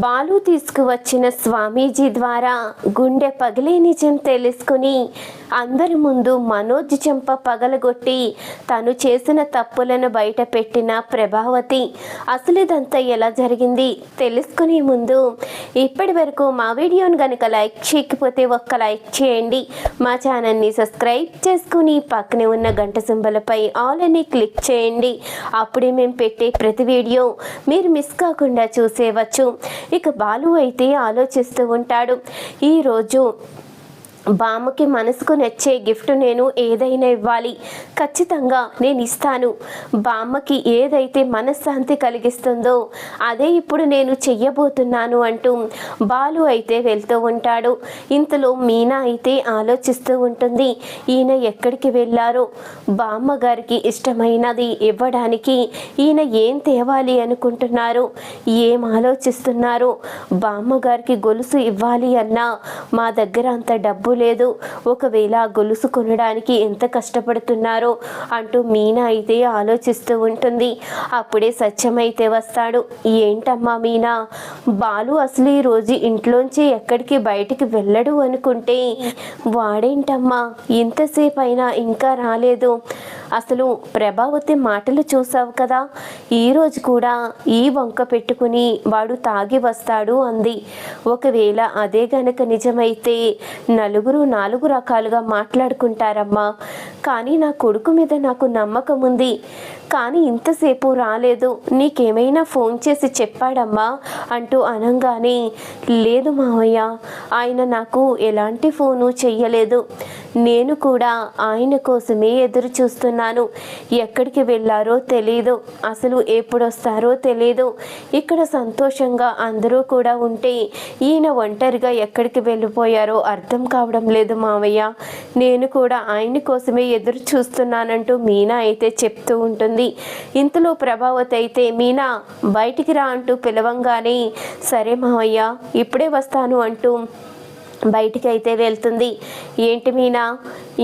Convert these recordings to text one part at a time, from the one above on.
బాలు తీసుకువచ్చిన స్వామీజీ ద్వారా గుండె పగిలే నిజం తెలుసుకుని అందరి ముందు మనోజ్ చెంప పగలగొట్టి తను చేసిన తప్పులను బయట పెట్టిన ప్రభావతి అసలు ఇదంతా ఎలా జరిగింది? తెలుసుకునే ముందు ఇప్పటి వరకు మా వీడియోను కనుక లైక్ చేయకపోతే ఒక్క లైక్ చేయండి. మా ఛానల్ని సబ్స్క్రైబ్ చేసుకుని పక్కనే ఉన్న గంట సింబలపై ఆల్ అని క్లిక్ చేయండి. అప్పుడే మేము పెట్టే ప్రతి వీడియో మీరు మిస్ కాకుండా చూసేవచ్చు. ఇక బాలు అయితే ఆలోచిస్తూ ఉంటాడు. ఈరోజు బామ్మకి మనసుకు నచ్చే గిఫ్ట్ నేను ఏదైనా ఇవ్వాలి. ఖచ్చితంగా నేను ఇస్తాను. బామ్మకి ఏదైతే మనశ్శాంతి కలిగిస్తుందో అదే ఇప్పుడు నేను చెయ్యబోతున్నాను అంటూ బాలు అయితే వెళ్తూ ఉంటాడు. ఇంతలో మీనా అయితే ఆలోచిస్తూ ఉంటుంది ఈయన ఎక్కడికి వెళ్ళారో? బామ్మ గారికి ఇష్టమైనది ఇవ్వడానికి ఈయన ఏం తేవాలి అనుకుంటున్నారు? ఏం ఆలోచిస్తున్నారు? బామ్మ గారికి గొలుసు ఇవ్వాలి అన్నా మా దగ్గర అంత డబ్బు లేదు. ఒకవేళ గొలుసు కొనడానికి ఎంత కష్టపడుతున్నారో అంటూ మీనా అయితే ఆలోచిస్తూ ఉంటుంది. అప్పుడే సత్యమైతే వస్తాడు. ఏంటమ్మా మీనా? బాలు అసలు ఈ రోజు ఇంట్లోంచి ఎక్కడికి బయటికి వెళ్ళడు అనుకుంటే వాడేంటమ్మా? ఇంతసేపు అయినా ఇంకా రాలేదు. అసలు ప్రభావతి మాటలు చూసావు కదా? ఈరోజు కూడా ఈ వంక పెట్టుకుని వాడు తాగి వస్తాడు అంది. ఒకవేళ అదే గనక నిజమైతే నలుగురు నాలుగు రకాలుగా మాట్లాడుకుంటారమ్మా. కానీ నా కొడుకు మీద నాకు నమ్మకం ఉంది కానీ ఇంతసేపు రాలేదు. నీకేమైనా ఫోన్ చేసి చెప్పాడమ్మా? అంటూ అనగానే లేదు మావయ్య ఆయన నాకు ఎలాంటి ఫోను చెయ్యలేదు. నేను కూడా ఆయన కోసమే ఎదురు చూస్తున్నాను. ఎక్కడికి వెళ్ళారో తెలియదు అసలు ఎప్పుడు వస్తారో ఇక్కడ సంతోషంగా అందరూ కూడా ఉంటే ఈయన ఒంటరిగా ఎక్కడికి వెళ్ళిపోయారో అర్థం కావడం లేదు మావయ్య. నేను కూడా ఆయన కోసమే ఎదురు చూస్తున్నానంటూ మీనా అయితే చెప్తూ ఉంటుంది. ఇంతలో ప్రభావతి అయితే మీనా బయటికి రా అంటూ పిలవంగానే సరే మావయ్య ఇప్పుడే వస్తాను అంటూ బయటికి అయితే వెళ్తుంది. ఏంటి మీనా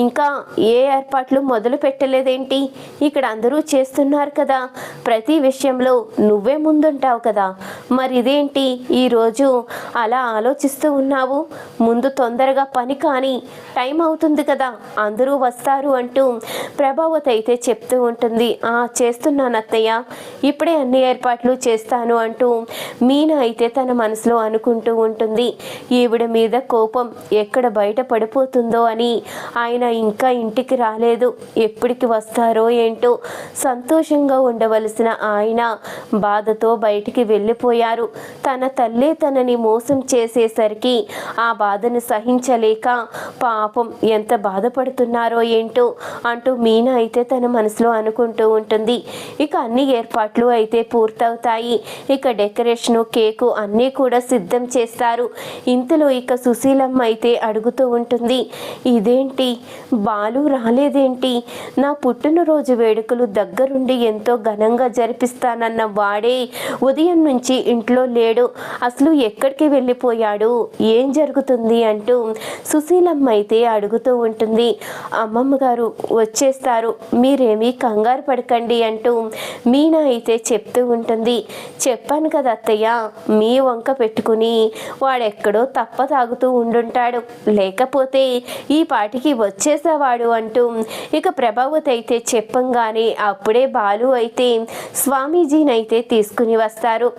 ఇంకా ఏ ఏర్పాట్లు మొదలు పెట్టలేదేంటి? ఇక్కడ అందరూ చేస్తున్నారు కదా. ప్రతి విషయంలో నువ్వే ముందుంటావు కదా. మరి ఇదేంటి ఈరోజు అలా ఆలోచిస్తూ ఉన్నావు? ముందు తొందరగా పని కానీ టైం అవుతుంది కదా అందరూ వస్తారు అంటూ ప్రభావతి అయితే చెప్తూ ఉంటుంది. ఆ చేస్తున్నాను అత్తయ్య. ఇప్పుడే అన్ని ఏర్పాట్లు చేస్తాను అంటూ మీనా అయితే తన మనసులో అనుకుంటూ ఉంటుంది. ఈవిడ మీద కోపం ఎక్కడ బయట పడిపోతుందో అని ఆయన ఇంకా ఇంటికి రాలేదు. ఎప్పటికి వస్తారో ఏంటో సంతోషంగా ఉండవలసిన ఆయన బాధతో బయటికి వెళ్ళిపోయి వెళ్ళిపోయారు తన తల్లే తనని మోసం చేసేసరికి ఆ బాధను సహించలేక పాపం ఎంత బాధపడుతున్నారో ఏంటో అంటూ మీనా అయితే తన మనసులో అనుకుంటూ ఉంటుంది. ఇక అన్ని ఏర్పాట్లు అయితే పూర్తవుతాయి. ఇక డెకరేషను కేకు అన్నీ కూడా సిద్ధం చేస్తారు. ఇంతలో ఇక సుశీలమ్మ అయితే అడుగుతూ ఉంటుంది. ఇదేంటి? బాలు రాలేదేంటి? నా పుట్టినరోజు వేడుకలు దగ్గరుండి ఎంతో ఘనంగా జరిపిస్తానన్న వాడే ఉదయం నుంచి ఇంట్లో లేడు. అసలు ఎక్కడికి వెళ్ళిపోయాడు? ఏం జరుగుతుంది అంటూ సుశీలమ్మ అయితే అడుగుతూ ఉంటుంది. అమ్మమ్మ గారు వచ్చేస్తారు. మీరేమీ కంగారు పడకండి అంటూ మీనా అయితే చెప్తూ ఉంటుంది. చెప్పాను కదా అత్తయ్య మీ వంక పెట్టుకుని వాడెక్కడో తప్ప తాగుతూ ఉండుంటాడు. లేకపోతే ఈ పాటికి వచ్చేసేవాడు అంటూ ఇక ప్రభావతి అయితే చెప్పంగానే అప్పుడే బాలు అయితే స్వామీజీని అయితే తీసుకుని వస్తారు.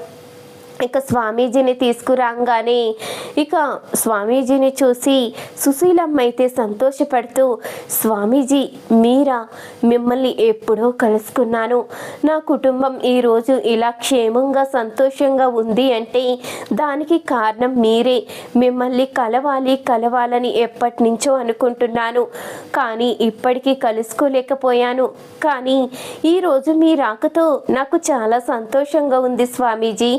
ఇక స్వామీజీని తీసుకురాగానే ఇక స్వామీజీని చూసి సుశీలమ్మ అయితే సంతోషపడుతూ స్వామీజీ మీరా? మిమ్మల్ని ఎప్పుడో కలుసుకున్నాను. నా కుటుంబం ఈరోజు ఇలా క్షేమంగా సంతోషంగా ఉంది అంటే దానికి కారణం మీరే. మిమ్మల్ని కలవాలి కలవాలని ఎప్పటి నుంచో అనుకుంటున్నాను. కానీ ఇప్పటికీ కలుసుకోలేకపోయాను. కానీ ఈరోజు మీ రాకతో నాకు చాలా సంతోషంగా ఉంది స్వామీజీ.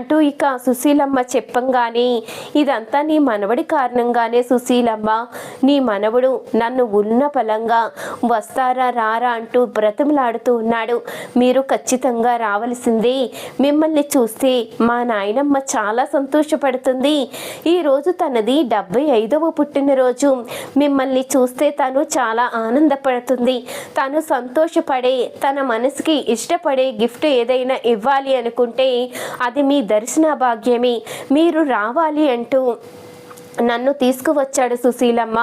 అంటూ ఇక సుశీలమ్మ చెప్పంగానే ఇదంతా నీ మనవడి కారణంగానే సుశీలమ్మ. నీ మనవడు నన్ను ఉన్న బలంగా వస్తారా రారా అంటూ బ్రతిమలాడుతూ ఉన్నాడు. మీరు ఖచ్చితంగా రావలసిందే. మిమ్మల్ని చూస్తే మా నాయనమ్మ చాలా సంతోషపడుతుంది. ఈరోజు తనది డెబ్బై ఐదవ పుట్టినరోజు. మిమ్మల్ని చూస్తే తను చాలా ఆనందపడుతుంది. తను సంతోషపడే తన మనసుకి ఇష్టపడే గిఫ్ట్ ఏదైనా ఇవ్వాలి అనుకుంటే అది మీ దర్శన భాగ్యమే. మీరు రావాలి అంటూ నన్ను తీసుకువచ్చాడు సుశీలమ్మ.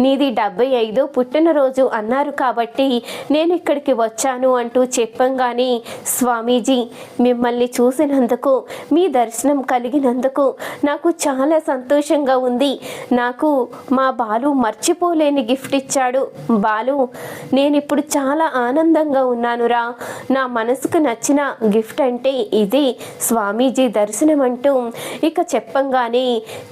నీది డెబ్బై ఐదు పుట్టినరోజు అన్నారు కాబట్టి నేను ఇక్కడికి వచ్చాను అంటూ చెప్పంగానే స్వామీజీ మిమ్మల్ని చూసినందుకు మీ దర్శనం కలిగినందుకు నాకు చాలా సంతోషంగా ఉంది. నాకు మా బాలు మర్చిపోలేని గిఫ్ట్ ఇచ్చాడు. బాలు నేను ఇప్పుడు చాలా ఆనందంగా ఉన్నానురా. నా మనసుకు నచ్చిన గిఫ్ట్ అంటే ఇది స్వామీజీ దర్శనం అంటూ ఇక చెప్పంగానే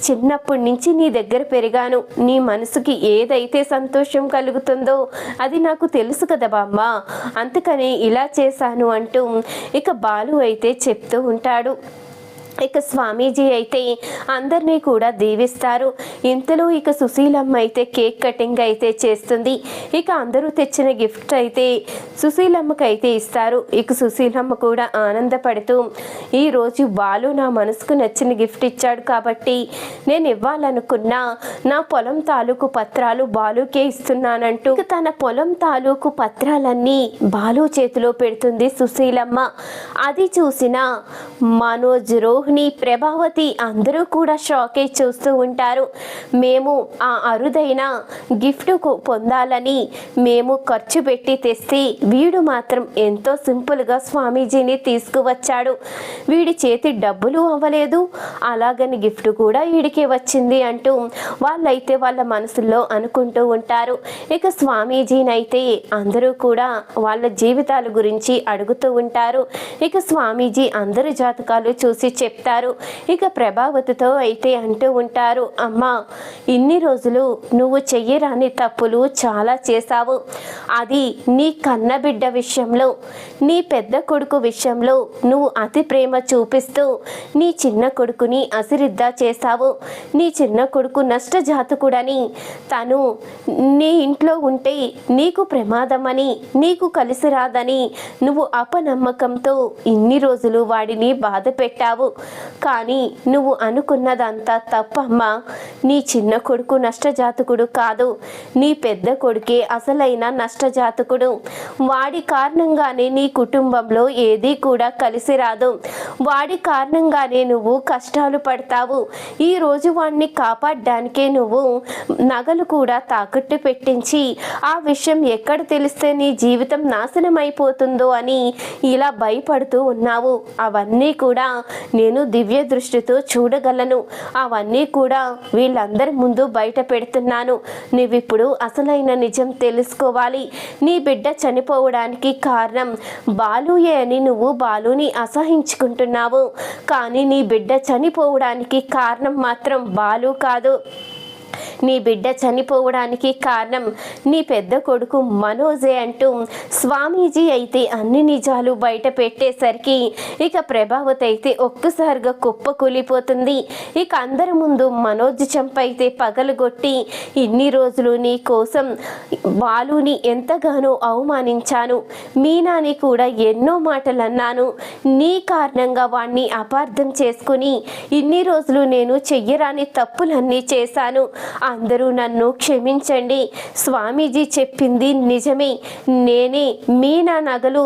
చిన్నప్పటి నుంచి నీ దగ్గర పెరిగాను. నీ మనసుకి ఏదైతే సంతోషం కలుగుతుందో అది నాకు తెలుసు కదా బామ్మ. అందుకని ఇలా చేశాను అంటూ ఇక బాలు అయితే చెప్తూ ఉంటాడు. ఇక స్వామీజీ అయితే అందరినీ కూడా దీవిస్తారు. ఇంతలో ఇక సుశీలమ్మ అయితే కేక్ కటింగ్ అయితే చేస్తుంది. ఇక అందరూ తెచ్చిన గిఫ్ట్ అయితే సుశీలమ్మకి అయితే ఇస్తారు. ఇక సుశీలమ్మ కూడా ఆనందపడుతూ ఈరోజు బాలు నా మనసుకు నచ్చిన గిఫ్ట్ ఇచ్చాడు కాబట్టి నేను ఇవ్వాలనుకున్న. నా పొలం తాలూకు పత్రాలు బాలుకే ఇస్తున్నానంటూ ఇక తన పొలం తాలూకు పత్రాలన్నీ బాలు చేతిలో పెడుతుంది సుశీలమ్మ. అది చూసిన మనోజ్ రోహిణి ప్రభావతి అందరూ కూడా షాక్ అయి చూస్తూ ఉంటారు. మేము ఆ అరుదైన గిఫ్ట్ పొందాలని మేము ఖర్చు పెట్టి తెస్తే వీడు మాత్రం ఎంతో సింపుల్గా స్వామీజీని తీసుకువచ్చాడు. వీడి చేతి డబ్బులు అవ్వలేదు. అలాగని గిఫ్ట్ కూడా వీడికే వచ్చింది అంటూ వాళ్ళైతే వాళ్ళ మనసుల్లో అనుకుంటూ ఉంటారు. ఇక స్వామీజీనైతే అందరూ కూడా వాళ్ళ జీవితాల గురించి అడుగుతూ ఉంటారు. ఇక స్వామీజీ అందరి జాతకాలు చూసి చెప్తారు. ఇక ప్రభావతితో అయితే అంటూ ఉంటారు అమ్మా ఇన్ని రోజులు నువ్వు చెయ్యరాని తప్పులు చాలా చేశావు. అది నీ కన్నబిడ్డ విషయంలో నీ పెద్ద కొడుకు విషయంలో నువ్వు అతి ప్రేమ చూపిస్తూ నీ చిన్న కొడుకుని అసిరిద్దా చేశావు. నీ చిన్న కొడుకు నష్టజాతకుడని తను నీ ఇంట్లో ఉంటే నీకు ప్రమాదమని నీకు కలిసి రాదని నువ్వు అపనమ్మకంతో ఇన్ని రోజులు వాడిని బాధ పెట్టావు కానీ నువ్వు అనుకున్నదంతా తప్పమ్మా. నీ చిన్న కొడుకు నష్టజాతకుడు కాదు. నీ పెద్ద కొడుకే అసలైన నష్టజాతకుడు. వాడి కారణంగానే నీ కుటుంబంలో ఏదీ కూడా కలిసి రాదు. వాడి కారణంగానే నువ్వు కష్టాలు పడతావు. ఈ రోజు వాడిని కాపాడడానికే నువ్వు నగలు కూడా తాకట్టు పెట్టించి ఆ విషయం ఎక్కడ తెలిస్తే నీ జీవితం నాశనం అయిపోతుందో అని ఇలా భయపడుతూ ఉన్నావు. అవన్నీ కూడా నేను దివ్య దృష్టితో చూడగలను. అవన్నీ కూడా వీళ్ళందరి ముందు బయట పెడుతున్నాను. నువ్విప్పుడు అసలైన నిజం తెలుసుకోవాలి. నీ బిడ్డ చనిపోవడానికి కారణం బాలుయే అని నువ్వు బాలుని అసహించుకుంటున్నావు. కానీ నీ బిడ్డ చనిపోవడానికి కారణం మాత్రం బాలు కాదు. నీ బిడ్డ చనిపోవడానికి కారణం నీ పెద్ద కొడుకు మనోజే అంటూ స్వామీజీ అయితే అన్ని నిజాలు బయట పెట్టేసరికి ఇక ప్రభావతి అయితే ఒక్కసారిగా కుప్ప కూలిపోతుంది. ఇక అందరి ముందు మనోజ్ చంపైతే పగలగొట్టి ఇన్ని రోజులు నీ కోసం బాలుని ఎంతగానో అవమానించాను. మీనాని కూడా ఎన్నో మాటలు అన్నాను నీ కారణంగా వాణ్ణి అపార్థం చేసుకుని ఇన్ని రోజులు నేను చెయ్యరాని తప్పులన్నీ చేశాను. అందరూ నన్ను క్షమించండి. స్వామీజీ చెప్పింది నిజమే. నేనే మీనా నగలు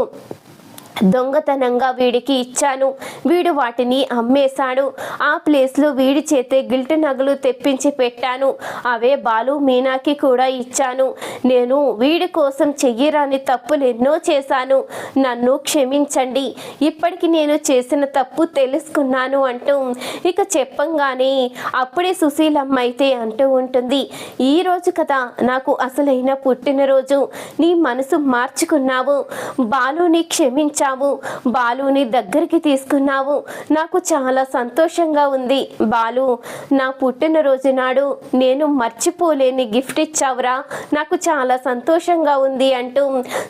దొంగతనంగా వీడికి ఇచ్చాను. వీడు వాటిని అమ్మేశాడు. ఆ ప్లేస్లో వీడి చేతే గిల్ట్ నగలు తెప్పించి పెట్టాను. అవే బాలు మీనాకి కూడా ఇచ్చాను. నేను వీడి కోసం చెయ్యరాని తప్పులు ఎన్నో చేశాను. నన్ను క్షమించండి. ఇప్పటికి నేను చేసిన తప్పు తెలుసుకున్నాను అంటూ ఇక చెప్పంగానే అప్పుడే సుశీలమ్మ అయితే అంటూ ఉంటుంది. ఈరోజు కదా నాకు అసలైన పుట్టినరోజు. నీ మనసు మార్చుకున్నావు. బాలుని క్షమించ వచ్చావు బాలుని దగ్గరికి తీసుకున్నావు. నాకు చాలా సంతోషంగా ఉంది. బాలు నా పుట్టినరోజు నాడు నేను మర్చిపోలేని గిఫ్ట్ ఇచ్చావురా. నాకు చాలా సంతోషంగా ఉంది అంటూ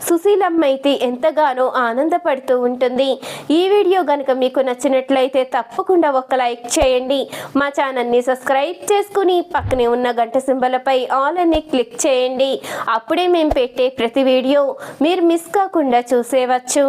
సుశీలమ్మ అయితే ఎంతగానో ఆనందపడుతూ ఉంటుంది. ఈ వీడియో కనుక మీకు నచ్చినట్లయితే తప్పకుండా ఒక లైక్ చేయండి. మా ఛానల్ని సబ్స్క్రైబ్ చేసుకుని పక్కనే ఉన్న గంట సింబలపై ఆల్ అని క్లిక్ చేయండి. అప్పుడే మేము పెట్టే ప్రతి వీడియో మీరు మిస్ కాకుండా చూసేవచ్చు.